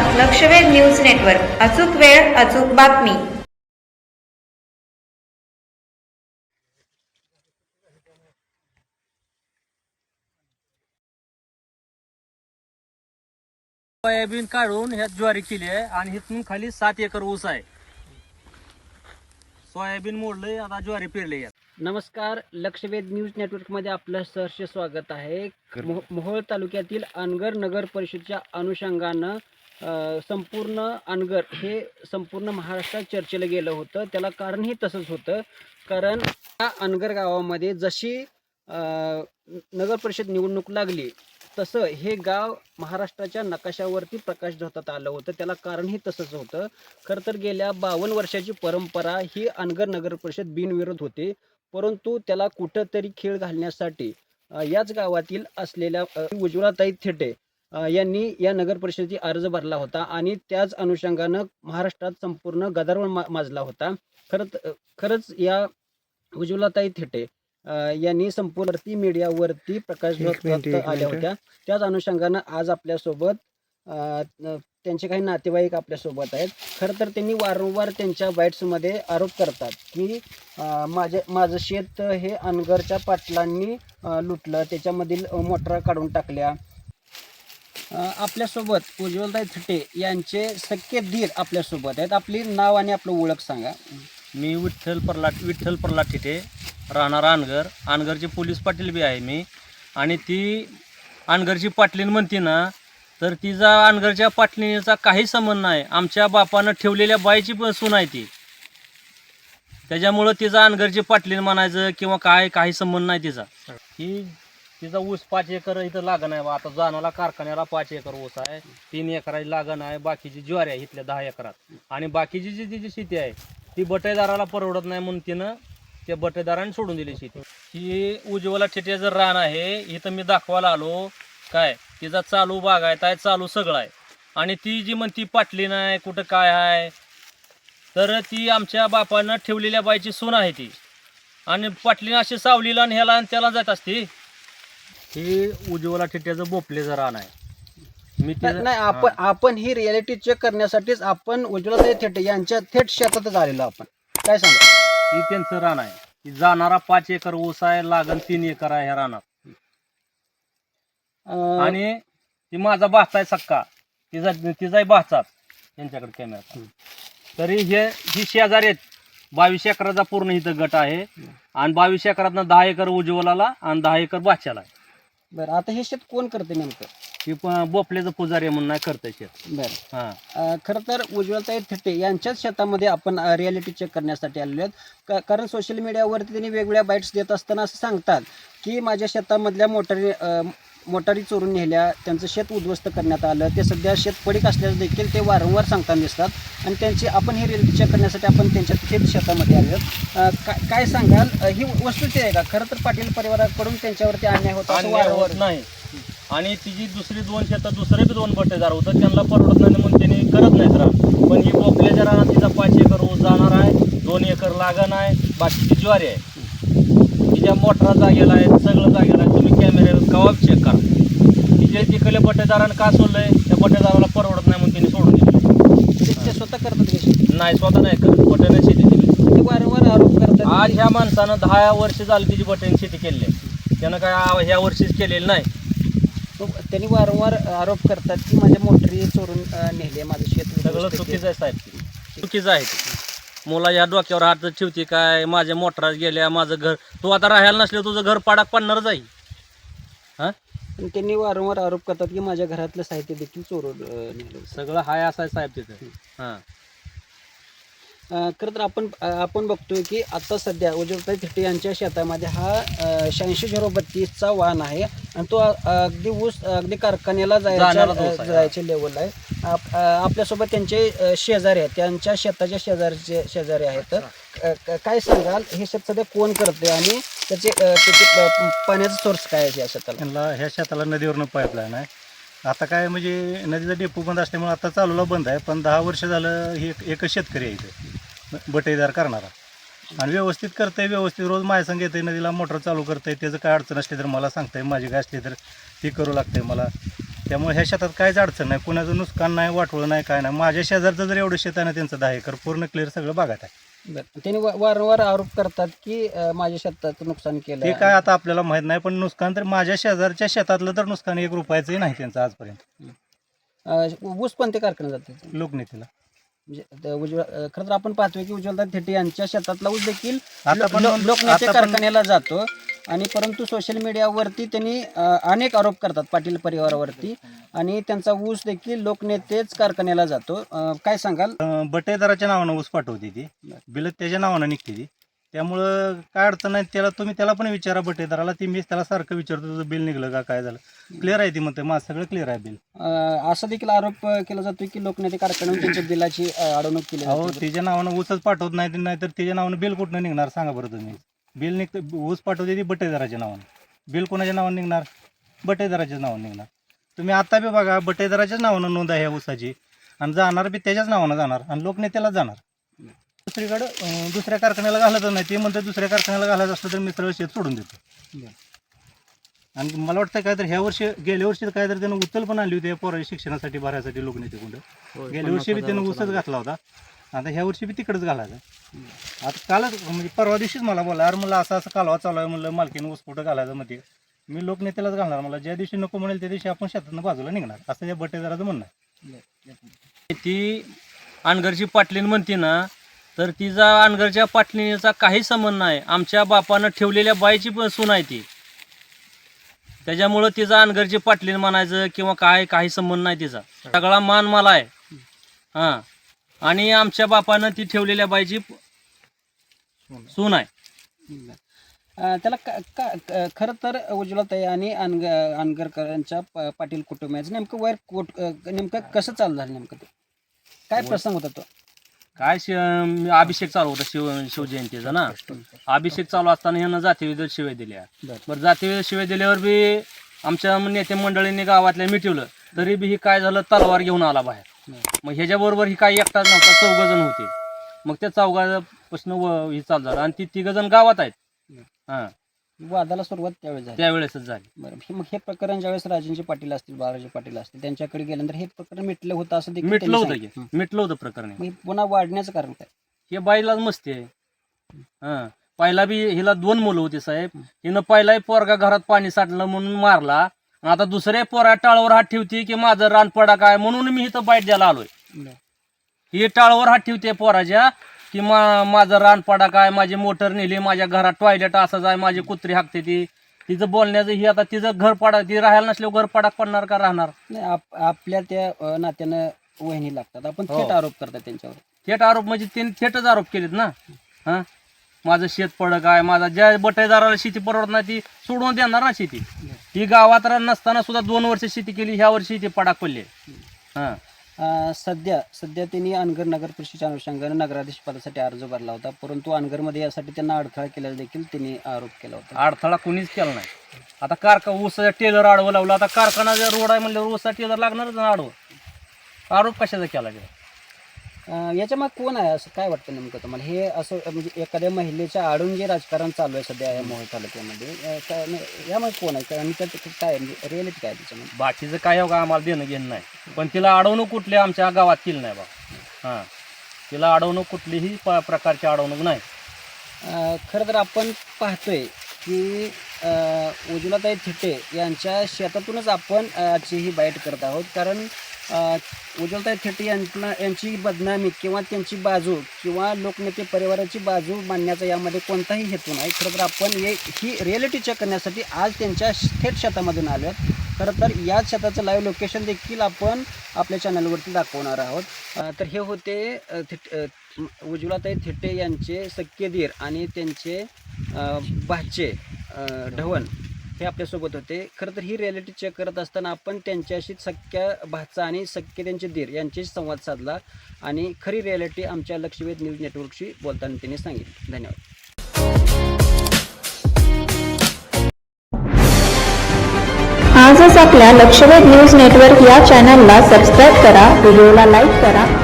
लक्षवेध news network. अचूक वेळ अचूक बातमी. सोयाबीन काढून ह्यात ज्वारी केली आहे आणि इथून खाली सात एकर ऊस आहे. सोयाबीन मोडलंय आता ज्वारी पेरली यात नमस्कार लक्षवेध न्यूज नेटवर्कमध्ये आपलं सहर्ष स्वागत आहे. मोह- मोहोळ तालुक्यातील अनगर नगर परिषदच्या अनुषंगानं संपूर्ण अनगर हे संपूर्ण महाराष्ट्रात चर्चेला गेलं होतं. त्याला कारणही तसंच होतं. कारण त्या अनगर गावामध्ये जशी नगर परिषद निवडणूक लागली तसं हे गाव महाराष्ट्राच्या नकाशावरती प्रकाश धोतात आलं होतं. त्याला कारणही तसंच होतं. खरं तर गेल्या बावन्न वर्षाची परंपरा ही अनगर नगर परिषद बिनविरोध होते. परंतु त्याला कुठंतरी खेळ घालण्यासाठी याच गावातील असलेल्या उज्ज्वलाताई थेटे यांनी या नगर परिषदेची अर्ज भरला होता आणि त्याच अनुषंगानं महाराष्ट्रात संपूर्ण गदारोळ मा माजला होता. खरं त- खरंच या उज्ज्वलाताई थेटे यांनी संपूर्ण मीडियावरती प्रकाश आल्या. होत्या. त्याच अनुषंगानं आज आपल्यासोबत त्यांचे काही नातेवाईक आपल्यासोबत आहेत. खरं तर त्यांनी वारंवार त्यांच्या बाईट्समध्ये आरोप करतात की माझे माझं शेत हे अनगरच्या पाटलांनी लुटलं. त्याच्यामधील मोटरा काढून टाकल्या. आपल्यासोबत उज्ज्वलताई थटे यांचे सख्खे धीर आपल्यासोबत आहेत. आपली नाव आणि आपलं ओळख सांगा. मी विठ्ठल प्रलाट विठ्ठल प्रलाट तिथे राहणार अनगर अनगरचे पोलीस पाटील बी आहे मी. आणि ती अनगरची पाटलीन म्हणते ना तर तिचा अनगरच्या पाटलीचा काही संबंध नाही. आमच्या बापानं ठेवलेल्या बाईची पण सून आहे ती. त्याच्यामुळं तिचा अनगरची पाटलीन म्हणायचं किंवा काय काही संबंध नाही तिचा. ही तिचा ऊस पाच एकर इथं लागण आहे बा. आता जाणाला कारखान्याला पाच एकर ऊस आहे तीन एकराची लागण आहे बाकीची ज्वारी आहे इथल्या दहा एकरात. आणि बाकीची जी तिची शेती आहे ती बटेदाराला परवडत नाही म्हणून तिनं त्या बटेदाराने सोडून दिली शेती. ही उज्ज्वला ठेट्याचं रान आहे इथं मी दाखवायला आलो काय तिचा चालू बागायत आहे चालू सगळं आहे. आणि ती जी म्हणती पाटली नाही कुठं काय आहे तर ती आमच्या बापानं ठेवलेल्या बाईची सून आहे ती. आणि पाटलीनं अशी सावलीला आणि ह्याला आणि त्याला जात असती. ही उज्ज्वला ठेट्याचं बोपलेचं रान आहे मी नाही आपण आपण ही रियालिटी चेक करण्यासाठीच आपण उज्ज्वलताई थेटे यांच्या थेट शेतातच आलेलो आपण. काय सांगा? ही त्यांचं रान आहे. ही जाणारा पाच एकर ऊस आहे लागण तीन एकर आहे ह्या रानात. अं, आणि ती माझा भाचा आहे सक्का. तिचा तिचाही भाचा त्यांच्याकडे कॅमेरा तरी हे ही शेजारी आहेत. बावीस एकराचा पूर्ण इथं गट आहे. आणि बावीस एकरातनं दहा एकर उज्ज्वलाला आणि दहा एकर बादशाला आहे. बरं आता हे शेत कोण करते नेमकं? ती पण बोपल्याचं पुजारी म्हणून नाही करतंय शेत. बरं. हां. अ, खरं तर उज्ज्वलताई थेटे यांच्याच शेतामध्ये आपण रियालिटी चेक करण्यासाठी आलेलो आहेत. का- कारण सोशल मीडियावरती त्यांनी वेगवेगळ्या बाईट्स देत असताना असं सांगतात की माझ्या शेतामधल्या मोटारी अ, मोटारी चोरून नेल्या त्यांचं शेत उद्ध्वस्त करण्यात आलं. ते सध्या शेत पडीक असल्यास देखील ते वारंवार सांगताना दिसतात. आणि त्यांची आपण ही रियालिटी चेक करण्यासाठी आपण त्यांच्या थेट शेतामध्ये आलो काय सांगाल? ही वस्तुस्थिती आहे का? खरं तर पाटील परिवाराकडून त्यांच्यावरती अन्याय होतो अन्याय नाही. आणि तिची दुसरी दोन शेतात दुसरे बी दोन बटेदार होतं त्यांना परवडत नाही म्हणून त्यांनी करत नाहीत रान. पण ही बोपल्याच्या रानात तिचा पाच एकर ऊस जाणार आहे दोन एकर लागण आहे बाकीची ज्वारी आहे. तिच्या मोटरा जागेला आहेत सगळं जागेला आहे तुम्ही कवा चेक करा. तिच्या तिकडे बटेदारानं का सोडलंय त्या बटेदाराला परवडत नाही म्हणून त्यांनी सोडून दिलं. ते स्वतः करतात? नाही स्वतः नाही करत. बटेने शेती दिली ते वारंवार आरोप करतात. आज ह्या माणसानं दहा वर्ष झाली तिची बटेन शेती केली आहे. त्यानं काय ह्या वर्षीच केलेली नाही. तो- त्यांनी वारंवार आरोप करतात की माझ्या मोटरी चोरून नेले माझं शेत सगळं चुकीचं आहे साहेब. चुकीचं आहे. मुला या डोक्यावर हात ठेवते काय? माझ्या मोटरात गेल्या माझं घर तू आता राहायला नसले तुझं घर पाडाक पडणारच आहे हा? केलं. त्यांनी वारंवार आरोप करतात की माझ्या घरातलं साहित्य देखील चोरून अ, नेलं सगळं हाय असं आहे साहेब तिथं. हां. अ, खरं तर आपण अ, आपण बघतोय की आता सध्या उज्ज्वलताई थिटे यांच्या शेतामध्ये हा शहाऐंशी झिरो बत्तीसचा वाहन आहे आणि तो अ, अगदी ऊस अगदी कारखान्याला जायच्या जाणाराच ऊस अ, आहे. जायच्या लेवल आहे. आप- अ, आपल्यासोबत त्यांचे अ, शेजारी आहेत त्यांच्या शेताच्या शेजारचे शेजारी आहेत. अ, क- काय सांगाल? हे शेत सध्या कोण करते आणि त्याचे अ, त्याचे पाण्याचा सोर्स काय आहे या शेताला? त्यांना ह्या शेताला नदीवरनं पाईपलाईन आहे. आता काय म्हणजे नदीचा डेपो बंद असल्यामुळे आता चालूला बंद आहे पण दहा वर्ष झालं हे एक- एकच शेतकरी आहे इथे. बटेदार करणारा. आणि व्यवस्थित करतंय व्यवस्थित रोज माझ्या संग येते नदीला मोटर चालू करतंय त्याचं काय अडचण असली तर मला सांगतंय माझी काय असली तर ती करू लागते मला. त्यामुळे ह्या शेतात काहीच अडचण नाही कुणाचं नुकसान नाही वाटवलं नाही काय नाही. माझ्या शेजारचं जर एवढं शेत आहे ना त्यांचं दहा एकर पूर्ण क्लिअर सगळं बागात आहे. त्यांनी वा- वारंवार आरोप करतात की अं, माझ्या शेताचं नुकसान केलं ते काय आता आपल्याला माहीत नाही पण नुकसान तर माझ्या शेजारच्या शेतातलं तर नुकसान एक रुपयाचंही नाही त्यांचं आजपर्यंत. अं, ऊस कोणत्या कारखान्यात जाते? लोकनेतेला. म्हणजे उज्ज्वल अं, खरं तर आपण पाहतोय की उज्ज्वलता थेटे यांच्या शेतातला ऊस देखील आता पण- लो- लोकनेते आता पण- कारखान्याला जातो. आणि परंतु सोशल मीडियावरती त्यांनी अं, अनेक आरोप करतात पाटील परिवारावरती. आणि त्यांचा ऊस देखील लोकनेतेच कारखान्याला जातो. अं, काय सांगाल? अं, बटेदाराच्या नावानं ऊस पाठवते ती. बिल त्याच्या नावानं निघते ती. त्यामुळं काय अडचण नाही त्याला तुम्ही त्याला पण विचारा बटेदाराला ती मी त्याला सारखं विचारतो तुझं बिल निघलं का काय झालं. क्लिअर आहे ती म्हणते माझं सगळं क्लिअर आहे बिल. अं, असा देखील आरोप अं, केला जातो की लोकनेते कारखान्यावर त्यांच्या बिलाची अं, अडवणूक केली अहो जाते. तिच्या नावानं ऊसच पाठवत नाही नाही तर तिच्या नावानं बिल कुठनं निघणार सांगा बरं तुम्ही. बिल निघतं ऊस पाठवते ती बटेदाराच्या नावानं. बिल कोणाच्या नावानं निघणार? बटेदाराच्या नावानं निघणार. तुम्ही आता बी बघा बटेदाराच्याच नावानं नोंद आहे ऊसाची. आणि जाणार बी त्याच्याच नावानं जाणार आणि लोकनेत्यालाच जाणार. दुसरीकडं अं, दुसऱ्या कारखान्याला घालतच नाही. ते म्हणतात दुसऱ्या कारखान्याला घालायचं असलं तर मी सरळ शेत सोडून देतो. बरं. आणि मला वाटतं काय तर ह्या वर्षी गेल्या वर्षी काय तर त्यानं उचल पण आणली होती या पोराच्या शिक्षणासाठी भरायसाठी लोकनेतेकुंड गेल्या वर्षी बी त्यानं ऊसच घातला होता. आता ह्या वर्षी बी तिकडेच घालायचा. आता कालच म्हणजे परवा दिवशीच मला बोला अरे मला असं असं कालवा चालू आहे म्हणलं मालकीनं ऊस कुठं घालायचं मध्ये मी लोकनेत्यालाच घालणार मला ज्या दिवशी नको म्हणेल त्या दिवशी आपण शेतातनं बाजूला निघणार. असं या बटेदाराचं म्हणणं आहे. ती अनगरची पाटलीन म्हणते ना तर तिचा अनगरच्या पाटलीचा काही संबंध नाही. आमच्या बापानं ठेवलेल्या बाईची पण सून आहे ती. त्याच्यामुळं तिचा अनगरची पाटलीन म्हणायचं किंवा काय काही संबंध नाही तिचा. सगळा मान मला आहे. हां. आणि आमच्या बापानं ती ठेवलेल्या बाईची सून आहे. अं, त्याला का का- क- खरं तर उज्ज्वलताई आणि अनग अनगरकरांच्या प- पाटील कुटुंबियाचं नेमकं वैर कोट अं, नेमकं कसं चालू झालं नेमकं ते? काय प्रसंग होता तो? काय शिव अभिषेक चालू होता शिव शिवजयंतीचा ना. अभिषेक चालू असताना ह्यानं जातीविध शिव्या दिल्या. बरं. जातीविध शिव्या दिल्यावर बी आमच्या नेते मंडळींनी गावातल्या मिटवलं तरी बी ही काय झालं तलवार घेऊन आला बाहेर. मग ह्याच्याबरोबर ही काही एकटाच नव्हता चौघ जण होते. मग त्या चौघापासून ही चालू झालं. आणि ती तिघ जण गावात आहेत. हां. वादाला सुरुवात त्यावेळेस झाली. त्यावेळेसच झाली. बरं हे- मग हे प्रकरण ज्यावेळेस राजेंचे पाटील असतील बाळाजी पाटील असतील त्यांच्याकडे गेल्यानंतर हे प्रकरण मिटलं होतं असं देखील मिटलं त्यांनी होतं की. सांगितलं. मिटलं होतं प्रकरण मग हे पुन्हा वाढण्याचं कारण काय? हे बाईलाच मस्ती आहे. हां. पहिला बी हिला दोन मुलं होती साहेब. हिनं पहिलाही पोरगा घरात पाणी साठलं म्हणून मारला. आणि आता दुसऱ्या पोरा टाळावर हात ठेवते की माझं रानपडा काय? म्हणून मी इथं बाईट द्यायला आलोय. ही टाळावर हात ठेवते पोराच्या. की मा माझं रानपाडा काय माझी मोटर नेली माझ्या घरात टॉयलेट असं जाय माझी कुत्री हाकते ती. तिचं बोलण्याचं ही आता तिचं घर पाडा ती राहायला नसल्यावर घर पाडा पडणार का राहणार? नाही आप- आपल्या त्या अं, नात्यानं वहिनी लागतात. आपण हो. थेट आरोप करतात त्यांच्यावर. थेट आरोप म्हणजे त्यांनी थेटच आरोप केलेत ना? हा? माझं शेत पड काय माझा ज्या बटेदाराला शेती परवडत नाही ती सोडून देणार ना शेती? ती गावात रान नसताना सुद्धा दोन वर्ष शेती केली ह्या वर्षी ती पडाक पडली हा. सध्या सध्या त्यांनी अनगर नगर परिषदेच्या अनुषंगाने नगराधीश पदासाठी अर्ज भरला होता परंतु अनगरमध्ये यासाठी त्यांना अडथळा केल्याचा देखील त्यांनी आरोप केला होता. अडथळा कोणीच केला नाही. आता कारखा ऊसाचा टेलर आडवं लावला आता कारखाना जर रोड आहे म्हणल्यावर ऊसा टेलर लागणारच ना आडवं. आरोप कशाचा केला गेला? अं, याच्या मग कोण आहे? असं काय वाटतं नेमकं तुम्हाला? हे असं म्हणजे एखाद्या महिलेच्या आडून जे राजकारण चालू आहे सध्या या मोहोळ तालुक्यामध्ये यामध्ये कोण आहे? आणि त्यात काय म्हणजे रिअलिटी काय त्याच्यामध्ये? बाकीचं काय का आम्हाला देणं घेणं नाही. पण तिला अडवणूक कुठली आमच्या गावात केली नाही बा. हां. तिला अडवणूक कुठलीही प प्रकारची अडवणूक नाही. खरं तर आपण पाहतोय की उज्ज्वलाताई थिटे यांच्या शेतातूनच आपण आजची ही बाईट करत आहोत. कारण अं, उज्ज्वलताई यांना यांची बदनामी किंवा त्यांची बाजू किंवा लोकनेते परिवाराची बाजू मांडण्याचा यामध्ये कोणताही हेतू नाही. खरं तर आपण हे ही रिॲलिटी चेक करण्यासाठी आज त्यांच्या थेट शेतामधून आलो आहोत खरं तर याच शेताचं लाईव्ह लोकेशन देखील आपण आपल्या चॅनलवरती दाखवणार आहोत. तर हे होते उज्ज्वलाताई थेटे यांचे सक्केदीर आणि त्यांचे भाचे ढवन ढवण. हे आपल्यासोबत होते. खरं तर ही रिॲलिटी चेक करत असताना आपण त्यांच्याशी सख्या भाचा आणि सख्खे त्यांचे धीर यांच्याशी संवाद साधला आणि खरी रिॲलिटी आमच्या लक्षवेध न्यूज नेटवर्कशी बोलताना त्यांनी सांगितली. धन्यवाद. आजच आपल्या लक्षवेध न्यूज नेटवर्क या चॅनलला सबस्क्राईब करा व्हिडिओला लाईक करा.